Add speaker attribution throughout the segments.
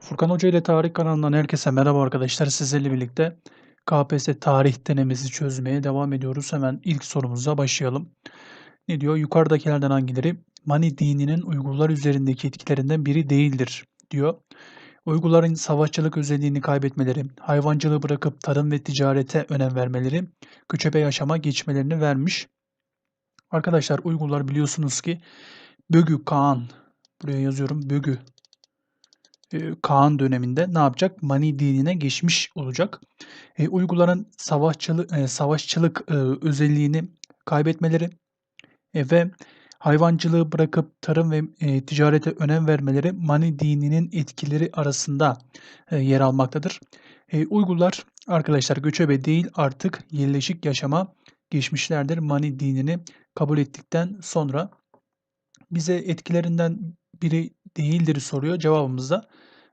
Speaker 1: Furkan Hoca ile Tarih kanalından herkese merhaba arkadaşlar. Sizlerle birlikte KPSS tarih denemesi çözmeye devam ediyoruz. Hemen ilk sorumuza başlayalım. Ne diyor? Yukarıdakilerden hangileri Mani dininin Uygurlar üzerindeki etkilerinden biri değildir diyor. Uygurların savaşçılık özelliğini kaybetmeleri, hayvancılığı bırakıp tarım ve ticarete önem vermeleri, göçebe yaşama geçmelerini vermiş. Arkadaşlar Uygurlar biliyorsunuz ki Bögü Kağan, buraya yazıyorum Bögü Kaan döneminde ne yapacak? Mani dinine geçmiş olacak. E, Uygurların savaşçılık, e, savaşçılık e, özelliğini kaybetmeleri e, ve hayvancılığı bırakıp tarım ve ticarete önem vermeleri Mani dininin etkileri arasında yer almaktadır. E, Uygurlar arkadaşlar göçebe değil artık yerleşik yaşama geçmişlerdir. Mani dinini kabul ettikten sonra bize etkilerinden biri değildir soruyor. Cevabımız da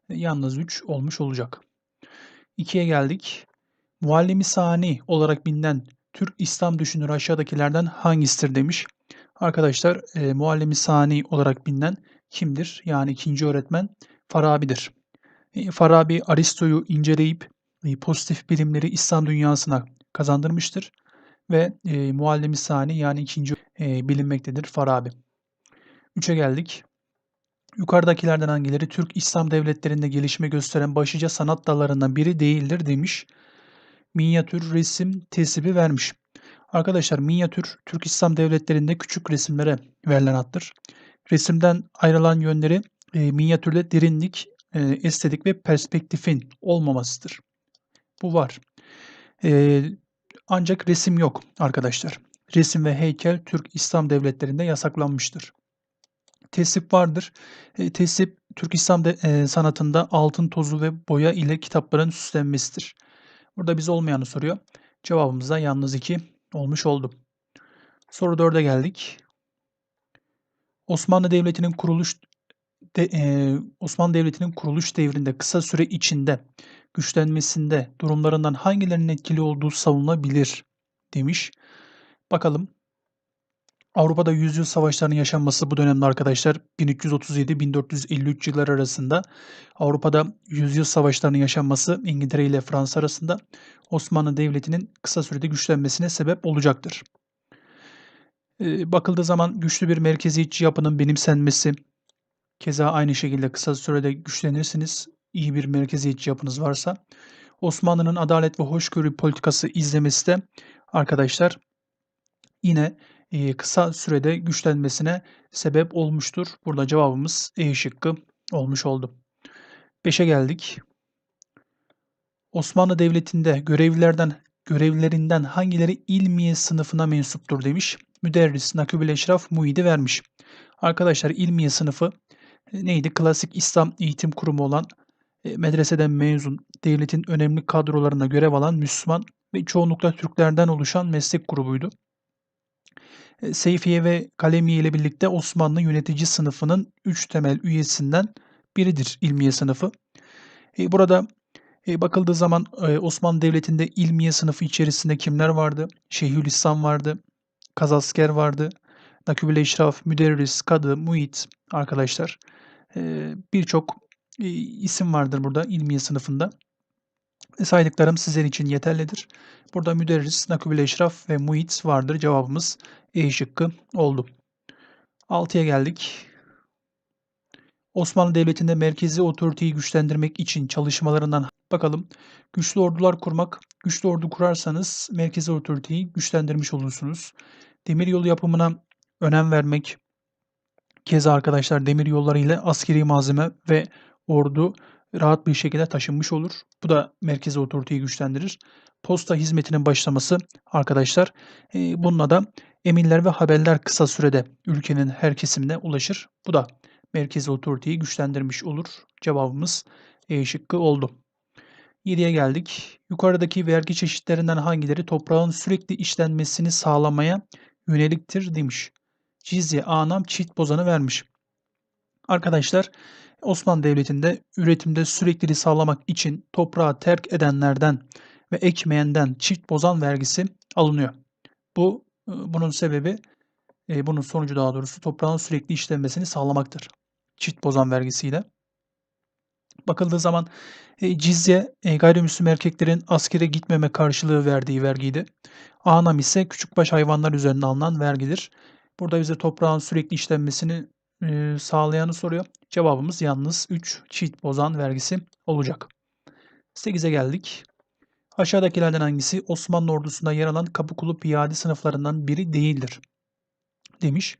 Speaker 1: yalnız 3 olmuş olacak. 2'ye geldik. Muallimi Sani olarak bilinen Türk İslam düşünürü aşağıdakilerden hangisidir demiş. Arkadaşlar e, Muallimi Sani olarak bilinen kimdir? Yani ikinci öğretmen Farabi'dir. E, Farabi Aristo'yu inceleyip e, pozitif bilimleri İslam dünyasına kazandırmıştır ve e, Muallimi Sani yani ikinci e, bilinmektedir Farabi. 3'e geldik. Yukarıdakilerden hangileri Türk İslam devletlerinde gelişme gösteren başlıca sanat dallarından biri değildir demiş. Minyatür resim tesibi vermiş. Arkadaşlar minyatür Türk İslam devletlerinde küçük resimlere verilen addır. Resimden ayrılan yönleri e, minyatürde derinlik, e, estetik ve perspektifin olmamasıdır. Bu var. E, ancak resim yok arkadaşlar. Resim ve heykel Türk İslam devletlerinde yasaklanmıştır tesip vardır. E, tesip Türk İslam de, e, sanatında altın tozu ve boya ile kitapların süslenmesidir. Burada biz olmayanı soruyor. Cevabımız da yalnız 2 olmuş oldu. Soru 4'e geldik. Osmanlı Devleti'nin kuruluş de, e, Osmanlı Devleti'nin kuruluş devrinde kısa süre içinde güçlenmesinde durumlarından hangilerinin etkili olduğu savunulabilir demiş. Bakalım Avrupa'da yüzyıl savaşlarının yaşanması bu dönemde arkadaşlar 1337-1453 yıllar arasında Avrupa'da yüzyıl savaşlarının yaşanması İngiltere ile Fransa arasında Osmanlı Devleti'nin kısa sürede güçlenmesine sebep olacaktır. Ee, bakıldığı zaman güçlü bir merkeziyetçi yapının benimsenmesi, keza aynı şekilde kısa sürede güçlenirsiniz, iyi bir merkeziyetçi yapınız varsa, Osmanlı'nın adalet ve hoşgörü politikası izlemesi de arkadaşlar yine kısa sürede güçlenmesine sebep olmuştur. Burada cevabımız E şıkkı olmuş oldu. 5'e geldik. Osmanlı Devleti'nde görevlilerden görevlilerinden hangileri ilmiye sınıfına mensuptur demiş. Müderris, Nakübül Eşraf, Muhidi vermiş. Arkadaşlar ilmiye sınıfı neydi? Klasik İslam eğitim kurumu olan medreseden mezun, devletin önemli kadrolarında görev alan Müslüman ve çoğunlukla Türklerden oluşan meslek grubuydu. Seyfiye ve Kalemiye ile birlikte Osmanlı yönetici sınıfının üç temel üyesinden biridir ilmiye sınıfı. Burada bakıldığı zaman Osmanlı Devleti'nde ilmiye sınıfı içerisinde kimler vardı? Şeyhülislam vardı, Kazasker vardı, Nakübül Eşraf, Müderris, Kadı, Muhit arkadaşlar. Birçok isim vardır burada ilmiye sınıfında. Saydıklarım sizler için yeterlidir. Burada müderris, nakübül eşraf ve muhit vardır. Cevabımız E şıkkı oldu. 6'ya geldik. Osmanlı Devleti'nde merkezi otoriteyi güçlendirmek için çalışmalarından bakalım. Güçlü ordular kurmak. Güçlü ordu kurarsanız merkezi otoriteyi güçlendirmiş olursunuz. Demiryolu yapımına önem vermek. Keza arkadaşlar demir yolları ile askeri malzeme ve ordu rahat bir şekilde taşınmış olur. Bu da merkezi otoriteyi güçlendirir. Posta hizmetinin başlaması arkadaşlar e, bununla da emirler ve haberler kısa sürede ülkenin her kesimine ulaşır. Bu da merkezi otoriteyi güçlendirmiş olur. Cevabımız E şıkkı oldu. 7'ye geldik. Yukarıdaki vergi çeşitlerinden hangileri toprağın sürekli işlenmesini sağlamaya yöneliktir demiş. Cizye, anam, çift bozanı vermiş. Arkadaşlar Osmanlı Devleti'nde üretimde sürekliliği sağlamak için toprağı terk edenlerden ve ekmeyenden çift bozan vergisi alınıyor. Bu e, bunun sebebi e, bunun sonucu daha doğrusu toprağın sürekli işlenmesini sağlamaktır. Çift bozan vergisiyle. Bakıldığı zaman e, cizye gayrimüslim erkeklerin askere gitmeme karşılığı verdiği vergiydi. Anam ise küçükbaş hayvanlar üzerinde alınan vergidir. Burada bize toprağın sürekli işlenmesini sağlayanı soruyor. Cevabımız yalnız 3 çift bozan vergisi olacak. 8'e geldik. Aşağıdakilerden hangisi Osmanlı ordusunda yer alan Kapıkulu piyade sınıflarından biri değildir? Demiş.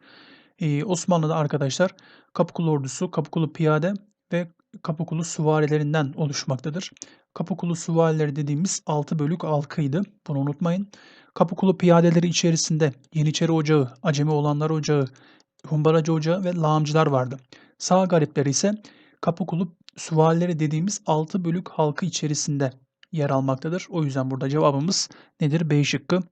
Speaker 1: Ee, Osmanlı'da arkadaşlar Kapıkulu ordusu, Kapıkulu piyade ve Kapıkulu süvarilerinden oluşmaktadır. Kapıkulu süvarileri dediğimiz 6 bölük halkıydı. Bunu unutmayın. Kapıkulu piyadeleri içerisinde Yeniçeri Ocağı, Acemi Olanlar Ocağı, Humbaracı Ocağı ve Lağımcılar vardı. Sağ garipleri ise Kapıkulu süvarileri dediğimiz 6 bölük halkı içerisinde yer almaktadır. O yüzden burada cevabımız nedir? B şıkkı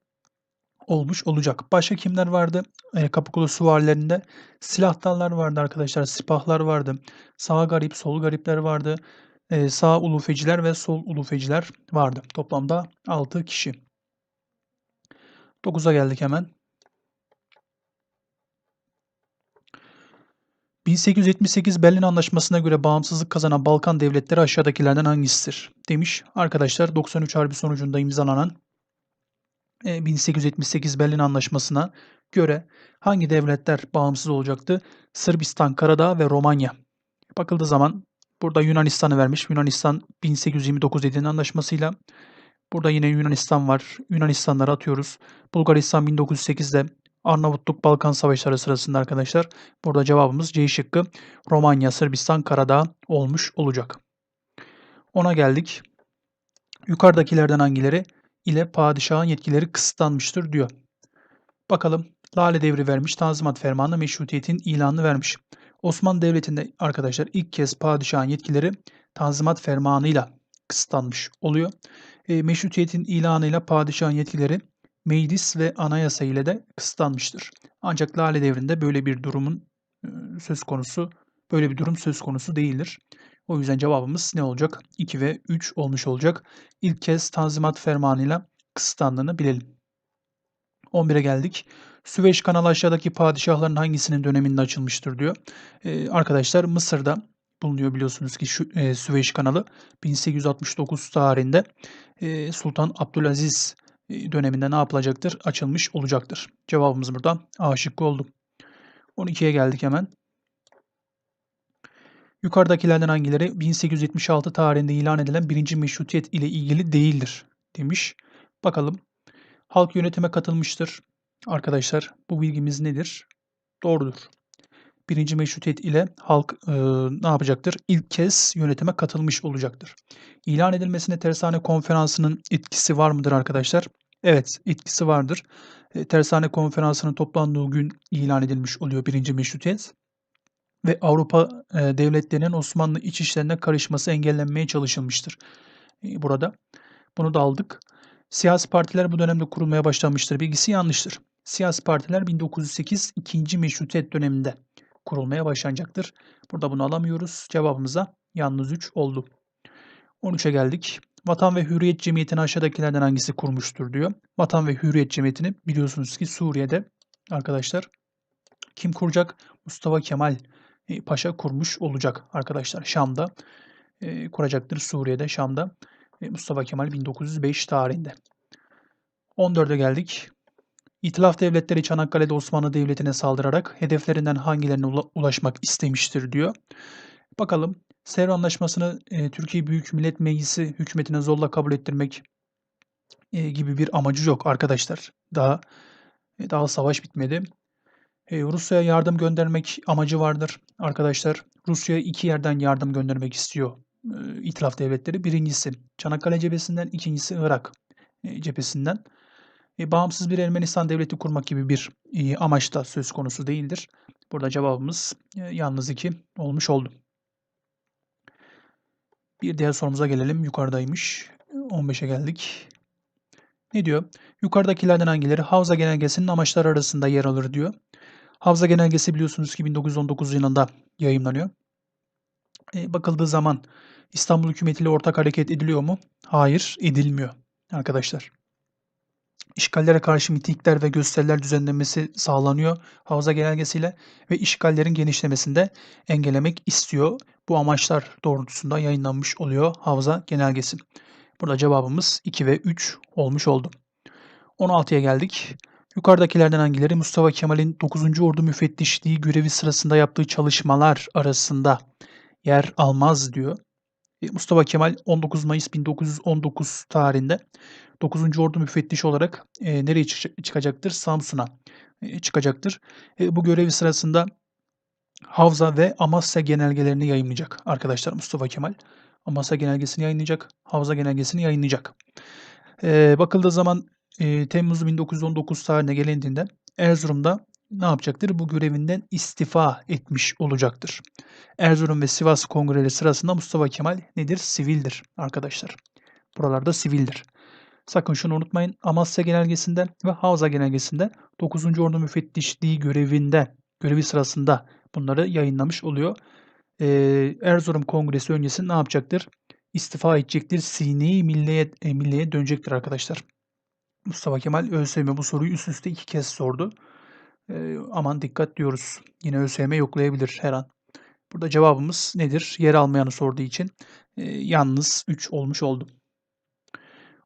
Speaker 1: olmuş olacak. Başka kimler vardı? E, Kapıkulu süvarilerinde silahtarlar vardı arkadaşlar. Sipahlar vardı. Sağ garip, sol garipler vardı. E, sağ ulufeciler ve sol ulufeciler vardı. Toplamda 6 kişi. 9'a geldik hemen. 1878 Berlin Anlaşması'na göre bağımsızlık kazanan Balkan devletleri aşağıdakilerden hangisidir? Demiş. Arkadaşlar 93 Harbi sonucunda imzalanan 1878 e, Berlin Anlaşması'na göre hangi devletler bağımsız olacaktı? Sırbistan, Karadağ ve Romanya. Bakıldığı zaman burada Yunanistan'ı vermiş. Yunanistan 1829 Edirne Anlaşması'yla Burada yine Yunanistan var. Yunanistanları atıyoruz. Bulgaristan 1908'de Arnavutluk-Balkan Savaşları sırasında arkadaşlar. Burada cevabımız C şıkkı Romanya, Sırbistan, Karadağ olmuş olacak. Ona geldik. Yukarıdakilerden hangileri ile padişahın yetkileri kısıtlanmıştır diyor. Bakalım Lale Devri vermiş, Tanzimat Fermanı meşrutiyetin ilanını vermiş. Osmanlı Devleti'nde arkadaşlar ilk kez padişahın yetkileri Tanzimat Fermanı'yla kısıtlanmış oluyor. E, meşrutiyetin ilanıyla padişahın yetkileri meclis ve anayasa ile de kısıtlanmıştır. Ancak Lale Devri'nde böyle bir durumun e, söz konusu, böyle bir durum söz konusu değildir. O yüzden cevabımız ne olacak? 2 ve 3 olmuş olacak. İlk kez Tanzimat Fermanı'yla kısıtlandığını bilelim. 11'e geldik. Süveyş kanalı aşağıdaki padişahların hangisinin döneminde açılmıştır diyor. Ee, arkadaşlar Mısır'da bulunuyor biliyorsunuz ki şu e, Süveyş kanalı 1869 tarihinde e, Sultan Abdülaziz döneminde ne yapılacaktır? Açılmış olacaktır. Cevabımız burada A şıkkı oldu. 12'ye geldik hemen. Yukarıdakilerden hangileri 1876 tarihinde ilan edilen birinci meşrutiyet ile ilgili değildir demiş. Bakalım. Halk yönetime katılmıştır. Arkadaşlar bu bilgimiz nedir? Doğrudur. Birinci meşrutiyet ile halk e, ne yapacaktır? İlk kez yönetime katılmış olacaktır. İlan edilmesine Tersane Konferansı'nın etkisi var mıdır arkadaşlar? Evet, etkisi vardır. E, Tersane Konferansı'nın toplandığı gün ilan edilmiş oluyor birinci meşrutiyet ve Avrupa e, devletlerinin Osmanlı iç işlerine karışması engellenmeye çalışılmıştır. E, burada bunu da aldık. Siyasi partiler bu dönemde kurulmaya başlanmıştır. Bilgisi yanlıştır. Siyasi partiler 1908 ikinci meşrutiyet döneminde kurulmaya başlanacaktır. Burada bunu alamıyoruz. Cevabımıza yalnız 3 oldu. 13'e geldik. Vatan ve Hürriyet Cemiyeti'ni aşağıdakilerden hangisi kurmuştur diyor. Vatan ve Hürriyet Cemiyeti'ni biliyorsunuz ki Suriye'de arkadaşlar kim kuracak? Mustafa Kemal e, Paşa kurmuş olacak arkadaşlar. Şam'da e, kuracaktır Suriye'de, Şam'da. E, Mustafa Kemal 1905 tarihinde. 14'e geldik. İtilaf devletleri Çanakkale'de Osmanlı Devleti'ne saldırarak hedeflerinden hangilerine ulaşmak istemiştir diyor. Bakalım Sevr Anlaşması'nı e, Türkiye Büyük Millet Meclisi hükümetine zorla kabul ettirmek e, gibi bir amacı yok arkadaşlar. Daha e, daha savaş bitmedi. E, Rusya'ya yardım göndermek amacı vardır arkadaşlar. Rusya iki yerden yardım göndermek istiyor e, itilaf devletleri. Birincisi Çanakkale cephesinden, ikincisi Irak e, cephesinden. E, bağımsız bir Ermenistan devleti kurmak gibi bir e, amaç da söz konusu değildir. Burada cevabımız e, yalnız iki olmuş oldu. Bir diğer sorumuza gelelim. Yukarıdaymış. 15'e geldik. Ne diyor? Yukarıdakilerden hangileri Havza Genelgesi'nin amaçları arasında yer alır diyor. Havza Genelgesi biliyorsunuz ki 1919 yılında yayımlanıyor. E, bakıldığı zaman İstanbul hükümetiyle ortak hareket ediliyor mu? Hayır, edilmiyor arkadaşlar. İşgallere karşı mitingler ve gösteriler düzenlenmesi sağlanıyor Havza Genelgesiyle ve işgallerin genişlemesini de engellemek istiyor. Bu amaçlar doğrultusunda yayınlanmış oluyor Havza Genelgesi. Burada cevabımız 2 ve 3 olmuş oldu. 16'ya geldik. Yukarıdakilerden hangileri Mustafa Kemal'in 9. Ordu Müfettişliği görevi sırasında yaptığı çalışmalar arasında yer almaz diyor. E, Mustafa Kemal 19 Mayıs 1919 tarihinde 9. Ordu Müfettişi olarak e, nereye çıkacaktır? Samsun'a e, çıkacaktır. E, bu görevi sırasında Havza ve Amasya genelgelerini yayınlayacak arkadaşlar Mustafa Kemal. Amasya genelgesini yayınlayacak, Havza genelgesini yayınlayacak. E, bakıldığı zaman e, Temmuz 1919 tarihine gelindiğinde Erzurum'da ne yapacaktır? Bu görevinden istifa etmiş olacaktır. Erzurum ve Sivas kongreleri sırasında Mustafa Kemal nedir? Sivildir arkadaşlar. Buralarda sivildir. Sakın şunu unutmayın. Amasya Genelgesi'nde ve Havza Genelgesi'nde 9. Ordu Müfettişliği görevinde, görevi sırasında bunları yayınlamış oluyor. Ee, Erzurum Kongresi öncesi ne yapacaktır? İstifa edecektir. Sine-i Milliye, e, Milliye dönecektir arkadaşlar. Mustafa Kemal ÖSYM bu soruyu üst üste iki kez sordu. Ee, aman dikkat diyoruz. Yine ÖSYM yoklayabilir her an. Burada cevabımız nedir? Yer almayanı sorduğu için e, yalnız 3 olmuş oldu.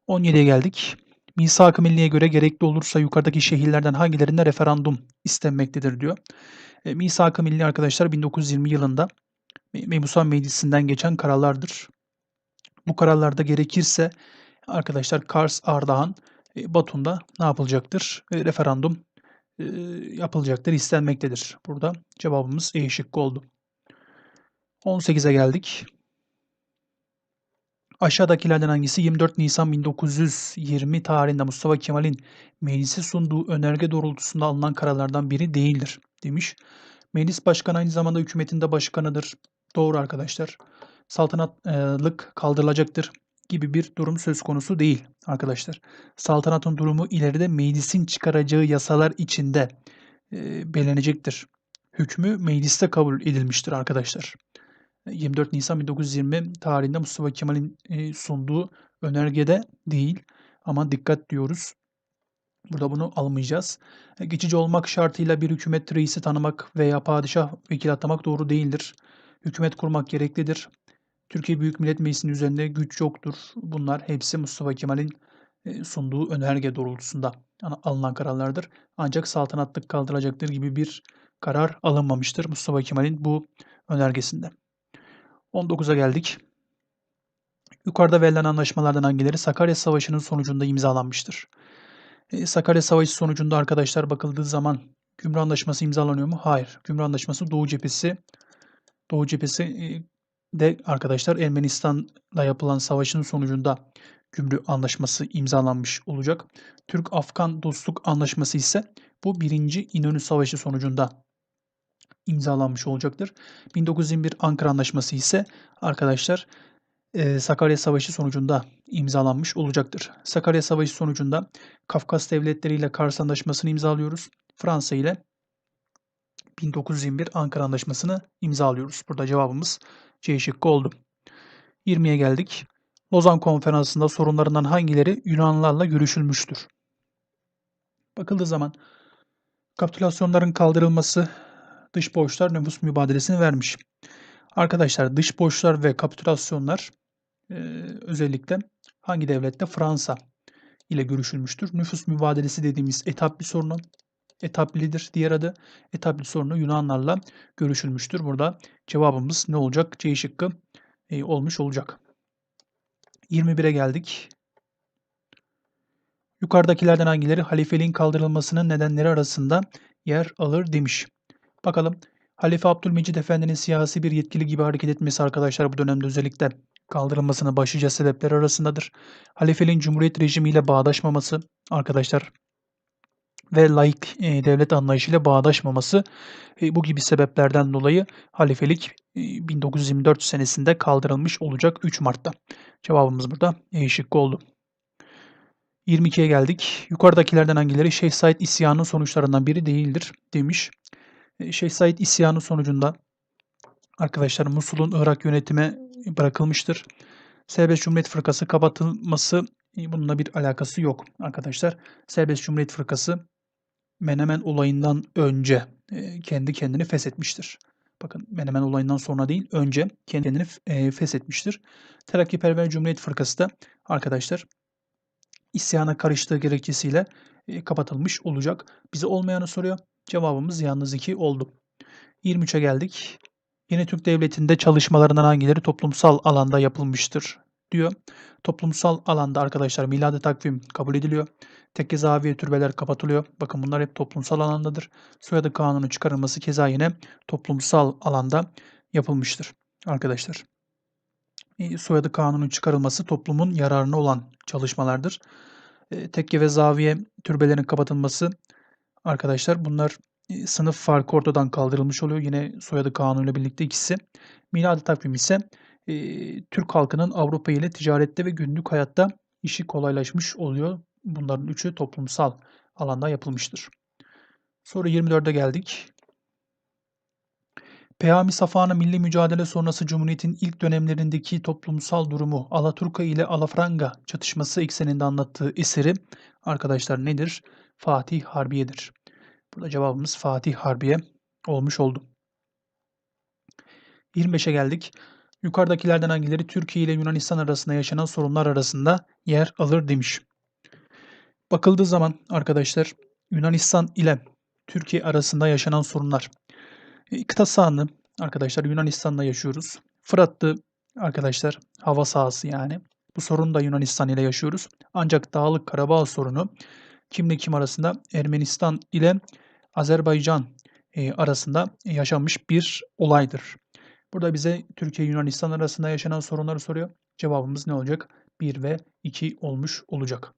Speaker 1: 17'ye geldik. Misak-ı Milliye göre gerekli olursa yukarıdaki şehirlerden hangilerinde referandum istenmektedir diyor. E, Misak-ı Milli arkadaşlar 1920 yılında Mebusan Meclisi'nden geçen kararlardır. Bu kararlarda gerekirse arkadaşlar Kars, Ardahan, e, Batum'da ne yapılacaktır? E, referandum e, yapılacaktır, istenmektedir. Burada cevabımız E şıkkı oldu. 18'e geldik. Aşağıdakilerden hangisi 24 Nisan 1920 tarihinde Mustafa Kemal'in meclise sunduğu önerge doğrultusunda alınan kararlardan biri değildir demiş. Meclis başkanı aynı zamanda hükümetin de başkanıdır. Doğru arkadaşlar. Saltanatlık kaldırılacaktır gibi bir durum söz konusu değil arkadaşlar. Saltanatın durumu ileride meclisin çıkaracağı yasalar içinde belirlenecektir. Hükmü mecliste kabul edilmiştir arkadaşlar. 24 Nisan 1920 tarihinde Mustafa Kemal'in e, sunduğu önergede değil ama dikkat diyoruz. Burada bunu almayacağız. E, geçici olmak şartıyla bir hükümet reisi tanımak veya padişah vekil atamak doğru değildir. Hükümet kurmak gereklidir. Türkiye Büyük Millet Meclisi'nin üzerinde güç yoktur. Bunlar hepsi Mustafa Kemal'in e, sunduğu önerge doğrultusunda alınan kararlardır. Ancak saltanatlık kaldırılacaktır gibi bir karar alınmamıştır Mustafa Kemal'in bu önergesinde. 19'a geldik. Yukarıda verilen anlaşmalardan hangileri Sakarya Savaşı'nın sonucunda imzalanmıştır? E, Sakarya Savaşı sonucunda arkadaşlar bakıldığı zaman Gümrük Anlaşması imzalanıyor mu? Hayır. Gümrük Anlaşması Doğu Cephesi Doğu Cephesi e, de arkadaşlar Ermenistan'la yapılan savaşın sonucunda Gümrük Anlaşması imzalanmış olacak. Türk-Afgan Dostluk Anlaşması ise bu birinci İnönü Savaşı sonucunda imzalanmış olacaktır. 1921 Ankara Anlaşması ise arkadaşlar e, Sakarya Savaşı sonucunda imzalanmış olacaktır. Sakarya Savaşı sonucunda Kafkas devletleri ile Kars Anlaşması'nı imzalıyoruz. Fransa ile 1921 Ankara Anlaşması'nı imzalıyoruz. Burada cevabımız C şıkkı oldu. 20'ye geldik. Lozan Konferansı'nda sorunlarından hangileri Yunanlılarla görüşülmüştür? Bakıldığı zaman kapitülasyonların kaldırılması, dış borçlar nüfus mübadelesini vermiş. Arkadaşlar dış borçlar ve kapitülasyonlar e, özellikle hangi devlette? Fransa ile görüşülmüştür. Nüfus mübadelesi dediğimiz etap bir sorunu. Etaplidir diğer adı. Etapli sorunu Yunanlarla görüşülmüştür. Burada cevabımız ne olacak? C şıkkı e, olmuş olacak. 21'e geldik. Yukarıdakilerden hangileri halifeliğin kaldırılmasının nedenleri arasında yer alır demiş. Bakalım Halife Abdülmecid Efendi'nin siyasi bir yetkili gibi hareket etmesi arkadaşlar bu dönemde özellikle kaldırılmasının başlıca sebepler arasındadır. Halifeliğin cumhuriyet rejimiyle bağdaşmaması arkadaşlar ve laik e, devlet anlayışıyla bağdaşmaması e, bu gibi sebeplerden dolayı halifelik e, 1924 senesinde kaldırılmış olacak 3 Mart'ta. Cevabımız burada E şıkkı oldu. 22'ye geldik. Yukarıdakilerden hangileri Şeyh Said isyanının sonuçlarından biri değildir demiş. E, Şeyh Said isyanı sonucunda arkadaşlar Musul'un Irak yönetime bırakılmıştır. Serbest Cumhuriyet Fırkası kapatılması İii, bununla bir alakası yok arkadaşlar. Serbest Cumhuriyet Fırkası Menemen olayından önce, eee, kendi kendini feshetmiştir. Bakın Menemen olayından sonra değil, önce kendi kendini eee, feshetmiştir. Terakkiperver Cumhuriyet Fırkası da arkadaşlar isyana karıştığı gerekçesiyle, kapatılmış olacak. Bize olmayanı soruyor. Cevabımız yalnız 2 oldu. 23'e geldik. Yeni Türk Devleti'nde çalışmalarından hangileri toplumsal alanda yapılmıştır diyor. Toplumsal alanda arkadaşlar miladi takvim kabul ediliyor. Tekke zaviye türbeler kapatılıyor. Bakın bunlar hep toplumsal alandadır. Soyadı kanunu çıkarılması keza yine toplumsal alanda yapılmıştır arkadaşlar. Eee, soyadı kanunun çıkarılması toplumun yararına olan çalışmalardır. Eee, tekke ve zaviye türbelerin kapatılması arkadaşlar bunlar, eee, sınıf farkı ortadan kaldırılmış oluyor. Yine soyadı kanunuyla birlikte ikisi. Miladi takvim ise, eee, Türk halkının Avrupa ile ticarette ve günlük hayatta işi kolaylaşmış oluyor. Bunların üçü toplumsal alanda yapılmıştır. Soru 24'e geldik. Peyami Safa'nın milli mücadele sonrası Cumhuriyet'in ilk dönemlerindeki toplumsal durumu Alaturka ile Alafranga çatışması ekseninde anlattığı eseri arkadaşlar nedir? Fatih Harbiye'dir. Burada cevabımız Fatih Harbiye olmuş oldu. 25'e geldik. Yukarıdakilerden hangileri Türkiye ile Yunanistan arasında yaşanan sorunlar arasında yer alır demiş. Bakıldığı zaman arkadaşlar Yunanistan ile Türkiye arasında yaşanan sorunlar. Eee, kıta sahanı arkadaşlar Yunanistan'la yaşıyoruz. Fırat'tı arkadaşlar hava sahası yani. Bu sorunu da Yunanistan ile yaşıyoruz. Ancak Dağlık Karabağ sorunu kimle kim arasında? Ermenistan ile Azerbaycan, eee, arasında yaşanmış bir olaydır. Burada bize Türkiye Yunanistan arasında yaşanan sorunları soruyor. Cevabımız ne olacak? 1 ve 2 olmuş olacak.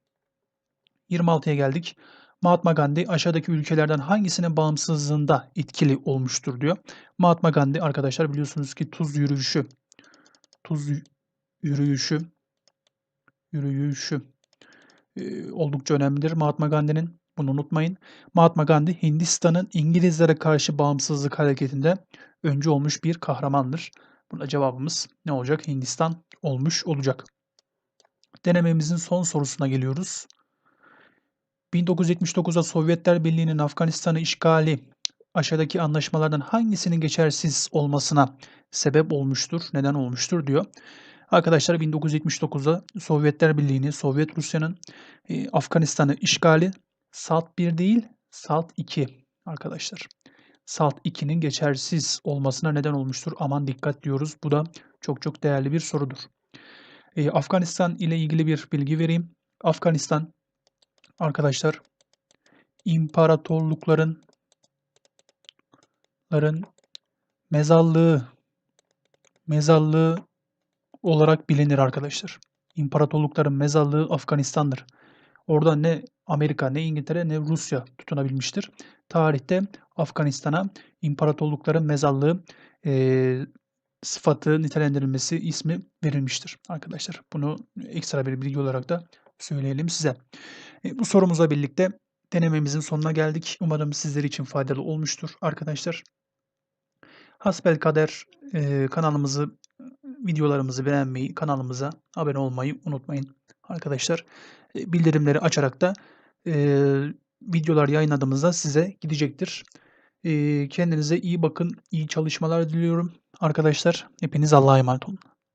Speaker 1: 26'ya geldik. Mahatma Gandhi aşağıdaki ülkelerden hangisinin bağımsızlığında etkili olmuştur diyor. Mahatma Gandhi arkadaşlar biliyorsunuz ki Tuz yürüyüşü Tuz yürüyüşü yürüyüşü eee, oldukça önemlidir Mahatma Gandhi'nin. Bunu unutmayın. Mahatma Gandhi Hindistan'ın İngilizlere karşı bağımsızlık hareketinde öncü olmuş bir kahramandır. Burada cevabımız ne olacak? Hindistan olmuş olacak. Denememizin son sorusuna geliyoruz. 1979'da Sovyetler Birliği'nin Afganistan'ı işgali aşağıdaki anlaşmalardan hangisinin geçersiz olmasına sebep olmuştur, neden olmuştur diyor. Arkadaşlar 1979'da Sovyetler Birliği'ni, Sovyet Rusya'nın eee, Afganistan'ı işgali SALT 1 değil, SALT 2 arkadaşlar. SALT 2'nin geçersiz olmasına neden olmuştur. Aman dikkat diyoruz. Bu da çok çok değerli bir sorudur. Eee, Afganistan ile ilgili bir bilgi vereyim. Afganistan arkadaşlar imparatorlukların ların mezarlığı olarak bilinir arkadaşlar. İmparatorlukların mezarlığı Afganistan'dır. Orada ne Amerika, ne İngiltere, ne Rusya tutunabilmiştir. Tarihte Afganistan'a imparatorlukların mezarlığı eee, sıfatı, nitelendirilmesi, ismi verilmiştir arkadaşlar. Bunu ekstra bir bilgi olarak da söyleyelim size. E, bu sorumuzla birlikte denememizin sonuna geldik. Umarım sizler için faydalı olmuştur arkadaşlar. Hasbelkader eee, kanalımızı, videolarımızı beğenmeyi, kanalımıza abone olmayı unutmayın arkadaşlar. Eee, bildirimleri açarak da eee, videolar yayınladığımızda size gidecektir. Eee, kendinize iyi bakın, iyi çalışmalar diliyorum arkadaşlar. Hepiniz Allah'a emanet olun.